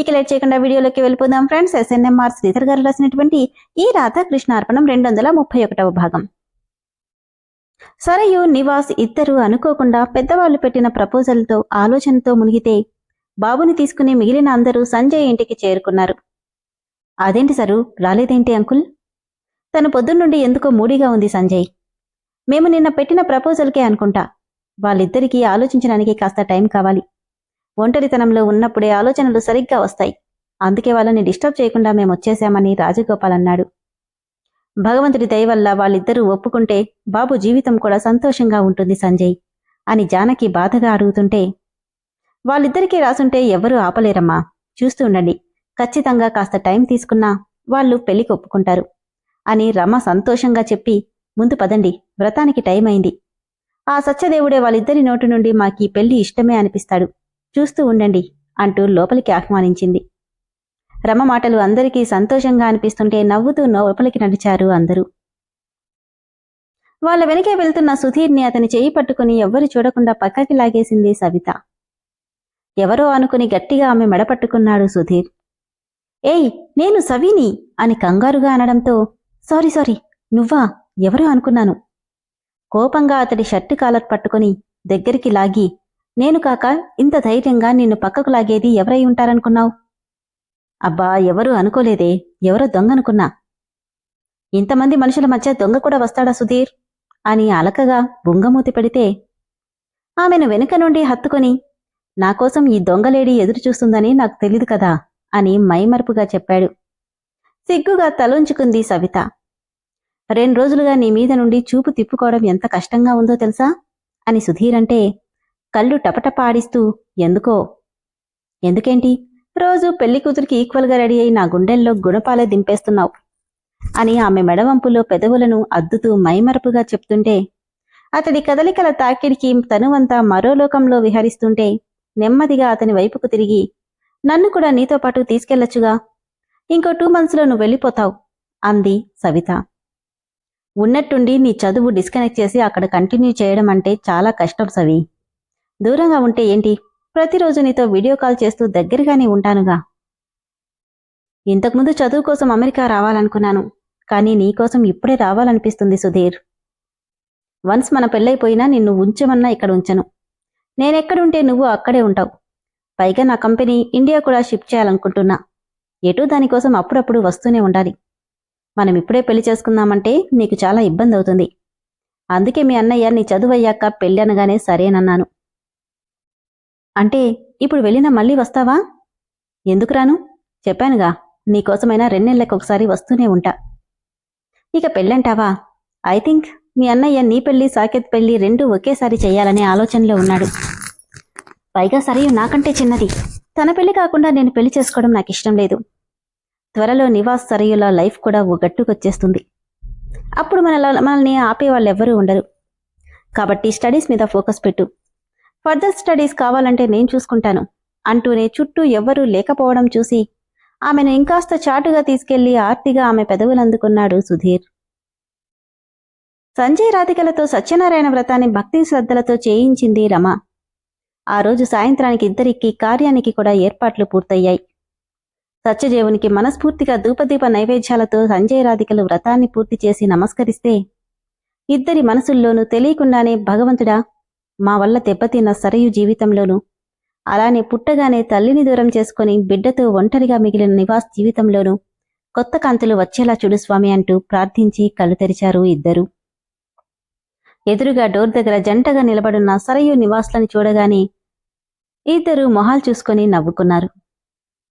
ఇక లేట్ చేయకుండా వీడియోలోకి వెళ్ళిపోదాం ఫ్రెండ్స్. ఎస్ఎన్ఎంఆర్ శ్రీధర్ గారు రాసినటువంటి ఈ రాధాకృష్ణ అర్పణం రెండు వందల ముప్పై ఒకటవ భాగం. సరయు నివాస్ ఇద్దరు అనుకోకుండా పెద్దవాళ్ళు పెట్టిన ప్రపోజల్తో ఆలోచనతో మునిగితే బాబుని తీసుకుని మిగిలిన అందరూ సంజయ్ ఇంటికి చేరుకున్నారు. అదేంటి సరు? రాలేదేంటి అంకుల్? తను పొద్దున్నుండి ఎందుకో మూడీగా ఉంది సంజయ్. మేము నిన్న పెట్టిన ప్రపోజల్కే అనుకుంటా. వాళ్ళిద్దరికీ ఆలోచించడానికి కాస్త టైం కావాలి. ఒంటరితనంలో ఉన్నప్పుడే ఆలోచనలు సరిగ్గా వస్తాయి. అందుకే వాళ్ళని డిస్టర్బ్ చేయకుండా మేము వచ్చేశామని రాజగోపాల్ అన్నాడు. భగవంతుడి దయ వల్ల వాళ్ళిద్దరూ ఒప్పుకుంటే బాబు జీవితం కూడా సంతోషంగా ఉంటుంది సంజయ్ అని జానకి బాధగా అడుగుతుంటే వాళ్ళిద్దరికీ రాసుంటే ఎవ్వరూ ఆపలేరమ్మా చూస్తూ ఉండండి. ఖచ్చితంగా కాస్త టైం తీసుకున్నా వాళ్ళు పెళ్ళికి ఒప్పుకుంటారు అని రమ సంతోషంగా చెప్పి ముందు పదండి వ్రతానికి టైం అయింది. ఆ సత్యదేవుడే వాళ్ళిద్దరి నోటి నుండి మాకీ పెళ్ళి ఇష్టమే అనిపిస్తాడు. చూస్తూ ఉండండి అంటూ లోపలికి ఆహ్వానించింది. రమ మాటలు అందరికీ సంతోషంగా అనిపిస్తుంటే నవ్వుతూ లోపలికి నడిచారు అందరూ. వాళ్ళ వెనకే వెళ్తున్న సుధీర్ని అతని చేయి పట్టుకుని ఎవ్వరు చూడకుండా పక్కకి లాగేసింది సవిత. ఎవరో అనుకుని గట్టిగా ఆమె మెడపట్టుకున్నాడు సుధీర్. ఏయ్ నేను సవిని అని కంగారుగా అనడంతో సారీ సారీ నువ్వా? ఎవరో అనుకున్నాను. కోపంగా అతడి షర్టు కాలర్ పట్టుకుని దగ్గరికి లాగి నేను కాక ఇంత ధైర్యంగా నిన్ను పక్కకు లాగేది ఎవరై ఉంటారనుకున్నావు? అబ్బా ఎవరూ అనుకోలేదే ఎవరో దొంగనుకున్నా. ఇంతమంది మనుషుల మధ్య దొంగ కూడా వస్తాడా సుధీర్? అని అలకగా బుంగమూతి పెడితే ఆమెను వెనుక నుండి హత్తుకొని నాకోసం ఈ దొంగలేడి ఎదురు చూస్తుందని నాకు తెలీదు కదా అని మైమరుపుగా చెప్పాడు. సిగ్గుగా తలొంచుకుంది సవిత. రెండు రోజులుగా నీ మీద నుండి చూపు తిప్పుకోవడం ఎంత కష్టంగా ఉందో తెలుసా? అని సుధీర్ అంటే కళ్ళు టపటపాడిస్తూ ఎందుకో? ఎందుకేంటి? రోజు పెళ్ళి కూతురికి ఈక్వల్గా రెడీ అయి నా గుండెల్లో గుణపాలే దింపేస్తున్నావు అని ఆమె మెడవంపులో పెదవులను అద్దుతూ మైమరపుగా చెప్తుంటే అతడి కదలికల తాకిడికి తనువంతా మరో లోకంలో విహరిస్తుంటే నెమ్మదిగా అతని వైపుకు తిరిగి నన్ను కూడా నీతో పాటు తీసుకెళ్ళొచ్చుగా ఇంకో టూ మంత్స్లో నువ్వు వెళ్ళిపోతావు అంది సవిత. ఉన్నట్టుండి నీ చదువు డిస్కనెక్ట్ చేసి అక్కడ కంటిన్యూ చేయడం అంటే చాలా కష్టం సవి. దూరంగా ఉంటే ఏంటి? ప్రతిరోజు నీతో వీడియో కాల్ చేస్తూ దగ్గరగానే ఉంటానుగా. ఇంతకుముందు చదువు కోసం అమెరికా రావాలనుకున్నాను కానీ నీకోసం ఇప్పుడే రావాలనిపిస్తుంది సుధీర్. వన్స్ మన పెళ్ళైపోయినా నిన్ను ఉంచమన్నా ఇక్కడ ఉంచను. నేనెక్కడుంటే నువ్వు అక్కడే ఉంటావు. పైగా నా కంపెనీ ఇండియా కూడా షిఫ్ట్ చేయాలనుకుంటున్నా. ఎటూ దానికోసం అప్పుడప్పుడు వస్తూనే ఉండాలి. మనం ఇప్పుడే పెళ్ళి చేసుకుందామంటే నీకు చాలా ఇబ్బంది అవుతుంది అందుకే మీ అన్నయ్య నీ చదువయ్యాక పెళ్ళి అనగానే సరేనన్నాను. అంటే ఇప్పుడు వెళ్ళినా మళ్ళీ వస్తావా? ఎందుకు రాను? చెప్పానుగా నీకోసమైనా రెండేళ్ళకు ఒకసారి వస్తూనే ఉంటా. ఇక పెళ్ళంటావా? ఐ థింక్ మీ అన్నయ్య నీ పెళ్ళి సాకేత్ పెళ్ళి రెండూ ఒకేసారి చేయాలనే ఆలోచనలో ఉన్నాడు. పైగా సరియు నాకంటే చిన్నది. తన పెళ్ళి కాకుండా నేను పెళ్ళి చేసుకోవడం నాకు ఇష్టం లేదు. త్వరలో నివాస్ సరయుల లైఫ్ కూడా ఓ గట్టుకొచ్చేస్తుంది. అప్పుడు మన మనల్ని ఆపే వాళ్ళు ఎవ్వరూ ఉండరు. కాబట్టి స్టడీస్ మీద ఫోకస్ పెట్టు. ఫర్దర్ స్టడీస్ కావాలంటే నేను చూసుకుంటాను అంటూనే చుట్టూ ఎవ్వరూ లేకపోవడం చూసి ఆమెను ఇంకాస్త చాటుగా తీసుకెళ్ళి ఆర్తిగా ఆమె పెదవులందుకున్నాడు సుధీర్. సంజయ్ రాధికలతో సత్యనారాయణ వ్రతాన్ని భక్తి శ్రద్ధలతో చేయించింది రమ. ఆ రోజు సాయంత్రానికి ఇద్దరికి కార్యానికి కూడా ఏర్పాట్లు పూర్తయ్యాయి. సత్యదేవునికి మనస్ఫూర్తిగా ధూపదీప నైవేద్యాలతో సంజయ్ రాధికలు వ్రతాన్ని పూర్తి చేసి నమస్కరిస్తే ఇద్దరి మనసుల్లోనూ తెలియకుండానే భగవంతుడా మా వల్ల దెబ్బతిన్న సరయు జీవితంలోనూ అలానే పుట్టగానే తల్లిని దూరం చేసుకుని బిడ్డతో ఒంటరిగా మిగిలిన నివాస్ జీవితంలోనూ కొత్త కాంతులు వచ్చేలా చూడు స్వామి అంటూ ప్రార్థించి కళ్ళు తెరిచారు ఇద్దరు. ఎదురుగా డోర్ దగ్గర జంటగా నిలబడున్న సరయు నివాస్లని చూడగానే ఇద్దరు మొహాలు చూసుకొని నవ్వుకున్నారు.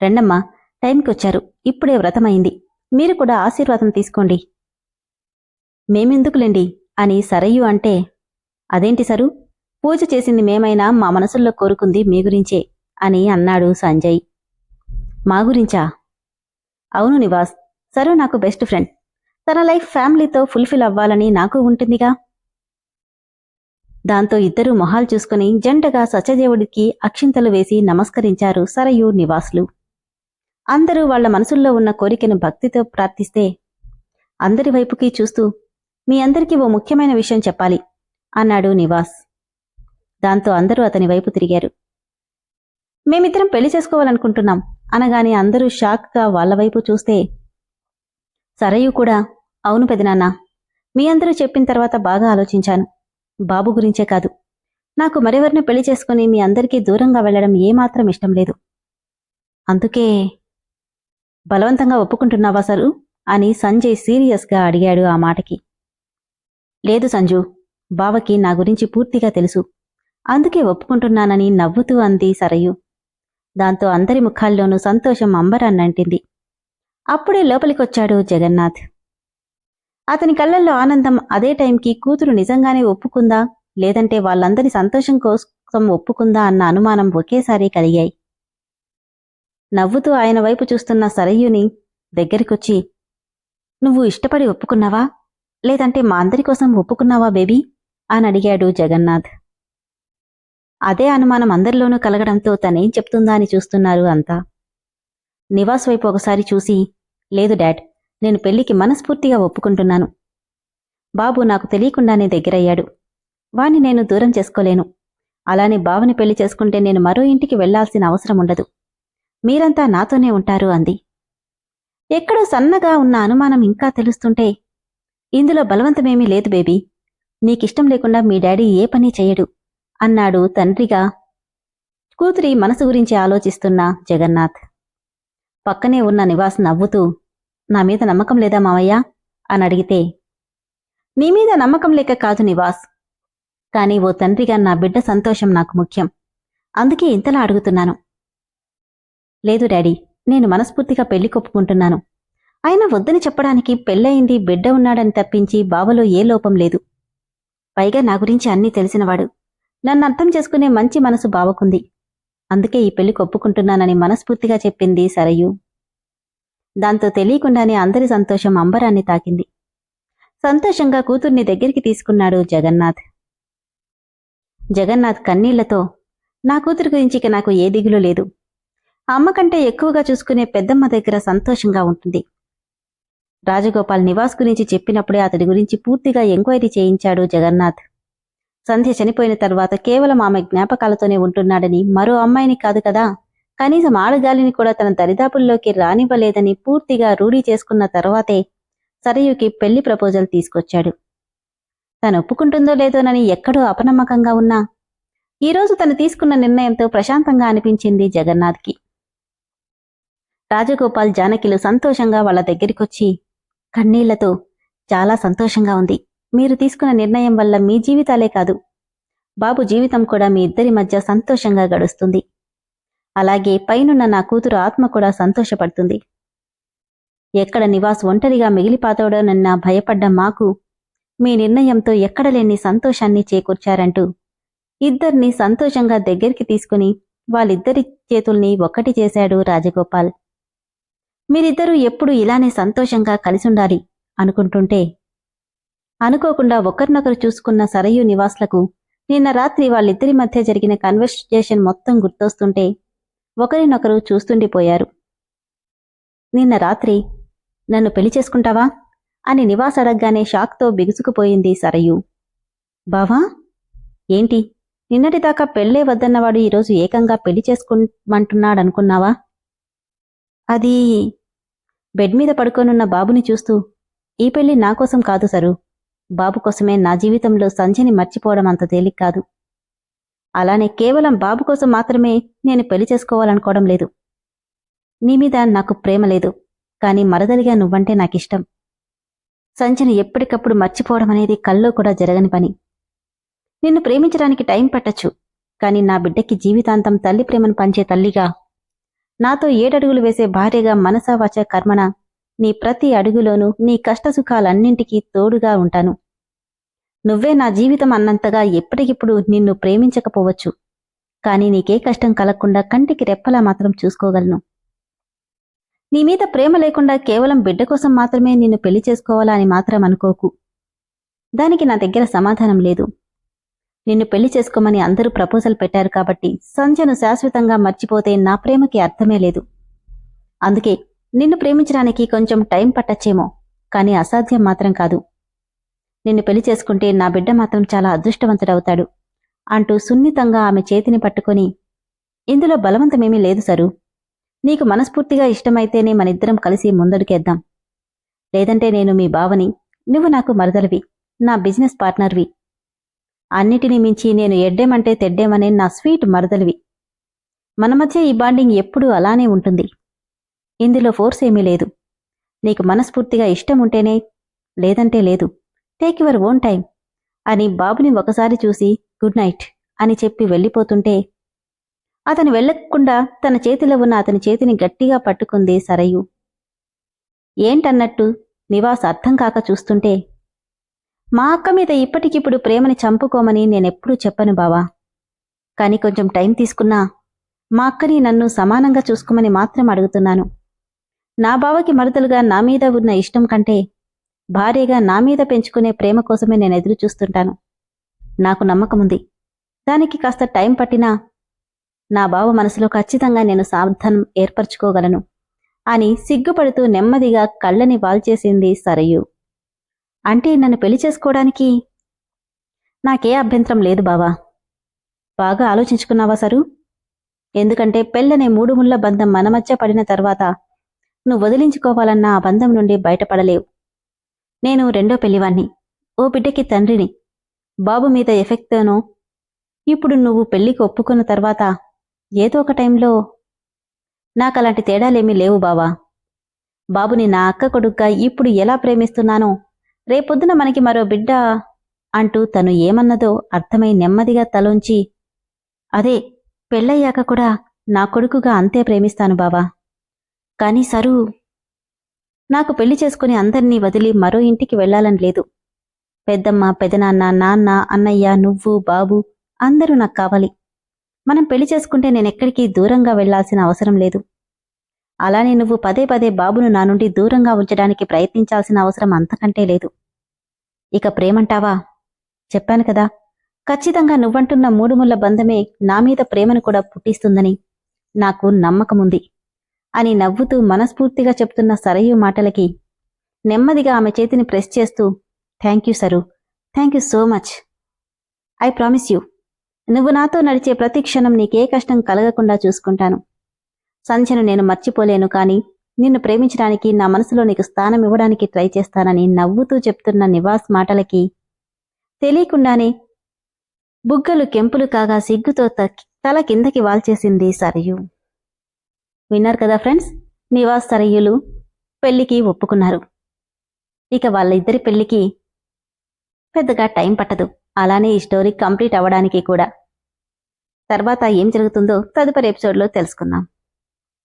రెండమ్మా టైంకి వచ్చారు ఇప్పుడే వ్రతమైంది. మీరు కూడా ఆశీర్వాదం తీసుకోండి. మేమెందుకులేండి? అని సరయు అంటే అదేంటి సరు? పూజ చేసింది మేమైనా మా మనసుల్లో కోరుకుంది మీ గురించే అని అన్నాడు సంజయ్. మా గురించా? అవును నివాస్ సరు నాకు బెస్ట్ ఫ్రెండ్. తన లైఫ్ ఫ్యామిలీతో ఫుల్ఫిల్ అవ్వాలని నాకు ఉంటుందిగా. దాంతో ఇద్దరూ మొహాలు చూసుకుని జంటగా సత్యదేవుడికి అక్షింతలు వేసి నమస్కరించారు సరయు నివాసులు. అందరూ వాళ్ళ మనసుల్లో ఉన్న కోరికను భక్తితో ప్రార్థిస్తే అందరి వైపుకి చూస్తూ మీ అందరికీ ఓ ముఖ్యమైన విషయం చెప్పాలి అన్నాడు నివాస్. దాంతో అందరూ అతని వైపు తిరిగారు. మేమిద్దరం పెళ్ళి చేసుకోవాలనుకుంటున్నాం అనగానే అందరూ షాక్గా వాళ్ళ వైపు చూస్తే సరయు కూడా అవును పెదనాన్న మీ అందరూ చెప్పిన తర్వాత బాగా ఆలోచించాను. బాబు గురించే కాదు. నాకు మరెవరిని పెళ్ళి చేసుకుని మీ అందరికీ దూరంగా వెళ్ళడం ఏమాత్రం ఇష్టం లేదు. అందుకే బలవంతంగా ఒప్పుకుంటున్నావా సరు? అని సంజయ్ సీరియస్గా అడిగాడు ఆ మాటకి. లేదు సంజు బావకి నా గురించి పూర్తిగా తెలుసు. అందుకే ఒప్పుకుంటున్నానని నవ్వుతూ అంది సరయు. దాంతో అందరి ముఖాల్లోనూ సంతోషం అంబరాన్నంటింది. అప్పుడే లోపలికొచ్చాడు జగన్నాథ్. అతని కళ్ళల్లో ఆనందం అదే టైంకి కూతురు నిజంగానే ఒప్పుకుందా? లేదంటే వాళ్ళందరి సంతోషం కోసం ఒప్పుకుందా అన్న అనుమానం ఒకేసారి కలిగాయి. నవ్వుతూ ఆయన వైపు చూస్తున్న సరయ్యుని దగ్గరికొచ్చి నువ్వు ఇష్టపడి ఒప్పుకున్నావా? లేదంటే మా అందరి కోసం ఒప్పుకున్నావా బేబీ? అని అడిగాడు జగన్నాథ్. అదే అనుమానం అందరిలోనూ కలగడంతో తనేం చెప్తుందా అని చూస్తున్నారు అంతా. నివాస్ వైపు ఒకసారి చూసి లేదు డాడ్ నేను పెళ్ళికి మనస్ఫూర్తిగా ఒప్పుకుంటున్నాను. బాబు నాకు తెలియకుండానే దగ్గరయ్యాడు. వాణ్ణి నేను దూరం చేసుకోలేను. అలానే బావని పెళ్ళి చేసుకుంటే నేను మరో ఇంటికి వెళ్ళాల్సిన అవసరం ఉండదు. మీరంతా నాతోనే ఉంటారు అంది. ఎక్కడో సన్నగా ఉన్న అనుమానం ఇంకా తెలుస్తుంటే ఇందులో బలవంతమేమీ లేదు బేబీ. నీకిష్టం లేకుండా మీ డాడీ ఏ పని చెయ్యడు అన్నాడు తండ్రిగా. కూతురి మనసు గురించి ఆలోచిస్తున్న జగన్నాథ్. పక్కనే ఉన్న నివాస్ నవ్వుతూ నా మీద నమ్మకం లేదా మావయ్య? అని అడిగితే నీ మీద నమ్మకం లేక కాదు నివాస్. కానీ ఓ తండ్రిగా నా బిడ్డ సంతోషం నాకు ముఖ్యం. అందుకే ఇంతలా అడుగుతున్నాను. లేదు డాడీ నేను మనస్ఫూర్తిగా పెళ్ళి కొప్పుకుంటున్నాను. అయినా వద్దని చెప్పడానికి పెళ్ళయింది బిడ్డ ఉన్నాడని తప్పించి బావలో ఏ లోపం లేదు. పైగా నా గురించి అన్నీ తెలిసినవాడు. నన్ను అర్థం చేసుకునే మంచి మనసు బావకుంది. అందుకే ఈ పెళ్ళి కొప్పుకుంటున్నానని మనస్ఫూర్తిగా చెప్పింది సరయు. దాంతో తెలియకుండానే అందరి సంతోషం అంబరాన్ని తాకింది. సంతోషంగా కూతుర్ని దగ్గరికి తీసుకున్నాడు జగన్నాథ్. జగన్నాథ్ కన్నీళ్ళతో నా కూతురు గురించి ఇక నాకు ఏ దిగులు లేదు. అమ్మ కంటే ఎక్కువగా చూసుకునే పెద్దమ్మ దగ్గర సంతోషంగా ఉంటుంది. రాజగోపాల్ నివాస్ గురించి చెప్పినప్పుడే అతడి గురించి పూర్తిగా ఎంక్వైరీ చేయించాడు జగన్నాథ్. సంధ్య చనిపోయిన తర్వాత కేవలం ఆమె జ్ఞాపకాలతోనే ఉంటున్నాడని మరో అమ్మాయిని కాదు కదా. కనీసం ఆడగాలిని కూడా తన దరిదాపుల్లోకి రానివ్వలేదని పూర్తిగా రూఢీ చేసుకున్న తర్వాతే సరయుకి పెళ్ళి ప్రపోజల్ తీసుకొచ్చాడు. తను ఒప్పుకుంటుందో లేదోనని ఎక్కడో అపనమ్మకంగా ఉన్నా. ఈరోజు తను తీసుకున్న నిర్ణయంతో ప్రశాంతంగా అనిపించింది జగన్నాథ్కి. రాజగోపాల్ జానకిలు సంతోషంగా వాళ్ళ దగ్గరికొచ్చి కన్నీళ్ళతో చాలా సంతోషంగా ఉంది. మీరు తీసుకున్న నిర్ణయం వల్ల మీ జీవితాలే కాదు. బాబు జీవితం కూడా మీ ఇద్దరి మధ్య సంతోషంగా గడుస్తుంది. అలాగే పైనున్న నా కూతురు ఆత్మ కూడా సంతోషపడుతుంది. ఎక్కడ నివాస్ ఒంటరిగా మిగిలిపాతోడోనన్న భయపడ్డ మాకు మీ నిర్ణయంతో ఎక్కడలేని సంతోషాన్ని చేకూర్చారంటూ ఇద్దరిని సంతోషంగా దగ్గరికి తీసుకుని వాళ్ళిద్దరి చేతుల్ని ఒక్కటి చేశాడు రాజగోపాల్. మీరిద్దరూ ఎప్పుడు ఇలానే సంతోషంగా కలిసుండాలి అనుకుంటుంటే అనుకోకుండా ఒకరినొకరు చూసుకున్న సరయు నివాస్లకు నిన్న రాత్రి వాళ్ళిద్దరి మధ్య జరిగిన కన్వర్సేషన్ మొత్తం గుర్తొస్తుంటే ఒకరినొకరు చూస్తుండిపోయారు. నిన్న రాత్రి నన్ను పెళ్ళి చేసుకుంటావా? అని నివాస్ అడగగానే షాక్తో బిగుసుకుపోయింది సరయు. బావా ఏంటి? నిన్నటిదాకా పెళ్ళే వద్దన్నవాడు ఈరోజు ఏకంగా పెళ్ళి చేసుకుంటున్నాడనుకున్నావా అది బెడ్ మీద పడుకోనున్న బాబుని చూస్తూ ఈ పెళ్ళి నా కోసం కాదు సరు. బాబు కోసమే నా జీవితంలో సంధ్యని మర్చిపోవడం అంత తేలిక కాదు. అలానే కేవలం బాబు కోసం మాత్రమే నేను పెళ్ళి చేసుకోవాలనుకోవడం లేదు. నీ మీద నాకు ప్రేమ లేదు కానీ మరదలిగా నువ్వంటే నాకిష్టం. సంధ్యని ఎప్పటికప్పుడు మర్చిపోవడం అనేది కల్లో కూడా జరగని పని. నిన్ను ప్రేమించడానికి టైం పట్టచ్చు కానీ నా బిడ్డకి జీవితాంతం తల్లి ప్రేమను పంచే తల్లిగా నాతో ఏడడుగులు వేసే భార్యగా మనసావాచ కర్మణ నీ ప్రతి అడుగులోనూ నీ కష్టసుఖాలన్నింటికీ తోడుగా ఉంటాను. నువ్వే నా జీవితం అన్నంతగా ఎప్పటికిప్పుడు నిన్ను ప్రేమించకపోవచ్చు. కానీ నీకే కష్టం కలగకుండా కంటికి రెప్పలా మాత్రం చూసుకోగలను. నీ మీద ప్రేమ లేకుండా కేవలం బిడ్డ కోసం మాత్రమే నిన్ను పెళ్ళి చేసుకోవాలా అని మాత్రం అనుకోకు. దానికి నా దగ్గర సమాధానం లేదు. నిన్ను పెళ్ళి చేసుకోమని అందరూ ప్రపోజల్ పెట్టారు కాబట్టి సంజను శాశ్వతంగా మర్చిపోతే నా ప్రేమకి అర్థమే లేదు. అందుకే నిన్ను ప్రేమించడానికి కొంచెం టైం పట్టచ్చేమో కానీ అసాధ్యం మాత్రం కాదు. నిన్ను పెళ్ళి చేసుకుంటే నా బిడ్డ మాత్రం చాలా అదృష్టవంతుడవుతాడు అంటూ సున్నితంగా ఆమె చేతిని పట్టుకొని ఇందులో బలవంతమేమీ లేదు సరు. నీకు మనస్ఫూర్తిగా ఇష్టమైతేనే మనిద్దరం కలిసి ముందడుకేద్దాం లేదంటే నేను మీ బావని నువ్వు నాకు మరదలివి నా బిజినెస్ పార్ట్నర్వి. అన్నిటినీ మించి నేను ఎడ్డేమంటే తెడ్డేమనే నా స్వీట్ మరదలివి. మన మధ్య ఈ బాండింగ్ ఎప్పుడూ అలానే ఉంటుంది. ఇందులో ఫోర్స్ ఏమీ లేదు. నీకు మనస్ఫూర్తిగా ఇష్టం ఉంటేనే లేదంటే లేదు. టేక్ యువర్ ఓన్ టైం అని బాబుని ఒకసారి చూసి గుడ్ నైట్ అని చెప్పి వెళ్ళిపోతుంటే అతను వెళ్ళకుండా తన చేతిలో ఉన్న అతని చేతిని గట్టిగా పట్టుకుంది సరయు. ఏంటన్నట్టు నివాస్ అర్థం కాక చూస్తుంటే మా అక్క మీద ఇప్పటికిప్పుడు ప్రేమని చంపుకోమని నేనెప్పుడూ చెప్పను బావా. కాని కొంచెం టైం తీసుకున్నా మా అక్కని నన్ను సమానంగా చూసుకోమని మాత్రం అడుగుతున్నాను. నా బావకి మరుదలుగా నా మీద ఉన్న ఇష్టం కంటే భార్యగా నా మీద పెంచుకునే ప్రేమ కోసమే నేను ఎదురు చూస్తుంటాను. నాకు నమ్మకముంది దానికి కాస్త టైం పట్టినా నా బావ మనసులో ఖచ్చితంగా నేను సావధానం ఏర్పరచుకోగలను. అని సిగ్గుపడుతూ నెమ్మదిగా కళ్ళని వాల్చేసింది సరయు. అంటే నన్ను పెళ్ళి చేసుకోవడానికి నాకే అభ్యంతరం లేదు బావా. బాగా ఆలోచించుకున్నావా సరు? ఎందుకంటే పెళ్ళనే మూడు ముళ్ళ బంధం మన మధ్య పడిన తర్వాత నువ్వు వదిలించుకోవాలన్న ఆ బంధం నుండి బయటపడలేవు. నేను రెండో పెళ్ళివాణ్ణి ఓ బిడ్డకి తండ్రిని. బాబు మీద ఎఫెక్ట్తోనో ఇప్పుడు నువ్వు పెళ్ళికి ఒప్పుకున్న తర్వాత ఏదో ఒక టైంలో నాకలాంటి తేడాలేమీ లేవు బావా. బాబుని నా అక్క కొడుగ్గా ఇప్పుడు ఎలా ప్రేమిస్తున్నానో రేపొద్దున మనకి మరో బిడ్డ అంటూ తను ఏమన్నదో అర్థమై నెమ్మదిగా తలోంచి అదే పెళ్ళయ్యాక కూడా నా కొడుకుగా అంతే ప్రేమిస్తాను బావా. కాని సరు నాకు పెళ్ళి చేసుకుని అందర్నీ వదిలి మరో ఇంటికి వెళ్ళాలని లేదు. పెద్దమ్మ పెదనాన్న నాన్న అన్నయ్య నువ్వు బాబు అందరూ నాకు కావాలి. మనం పెళ్ళి చేసుకుంటే నేనెక్కడికి దూరంగా వెళ్ళాల్సిన అవసరం లేదు. అలానే నువ్వు పదే పదే బాబును నా నుండి దూరంగా ఉంచడానికి ప్రయత్నించాల్సిన అవసరం అంతకంటే లేదు. ఇక ప్రేమంటావా? చెప్పాను కదా. ఖచ్చితంగా నువ్వంటున్న మూడు ముళ్ళ బంధమే నా మీద ప్రేమను కూడా పుట్టిస్తుందని నాకు నమ్మకముంది. అని నవ్వుతూ మనస్ఫూర్తిగా చెప్తున్న సరయు మాటలకి నెమ్మదిగా ఆమె చేతిని ప్రెస్ చేస్తూ thank you sir thank you so much I promise you నువ్వు నాతో నడిచే ప్రతి క్షణం నీకే కష్టం కలగకుండా చూసుకుంటాను. సంధ్యను నేను మర్చిపోలేను కాని నిన్ను ప్రేమించడానికి నా మనసులో నీకు స్థానం ఇవ్వడానికి ట్రై చేస్తానని నవ్వుతూ చెప్తున్న నివాస్ మాటలకి తెలియకుండానే బుగ్గలు కెంపులు కాగా సిగ్గుతో తల కిందకి వాల్చేసింది సరయు. విన్నారు కదా ఫ్రెండ్స్? నివాస్ సరయులు పెళ్ళికి ఒప్పుకున్నారు. ఇక వాళ్ళిద్దరి పెళ్ళికి పెద్దగా టైం పట్టదు. అలానే ఈ స్టోరీ కంప్లీట్ అవ్వడానికి కూడా. తర్వాత ఏం జరుగుతుందో తదుపరి ఎపిసోడ్లో తెలుసుకుందాం.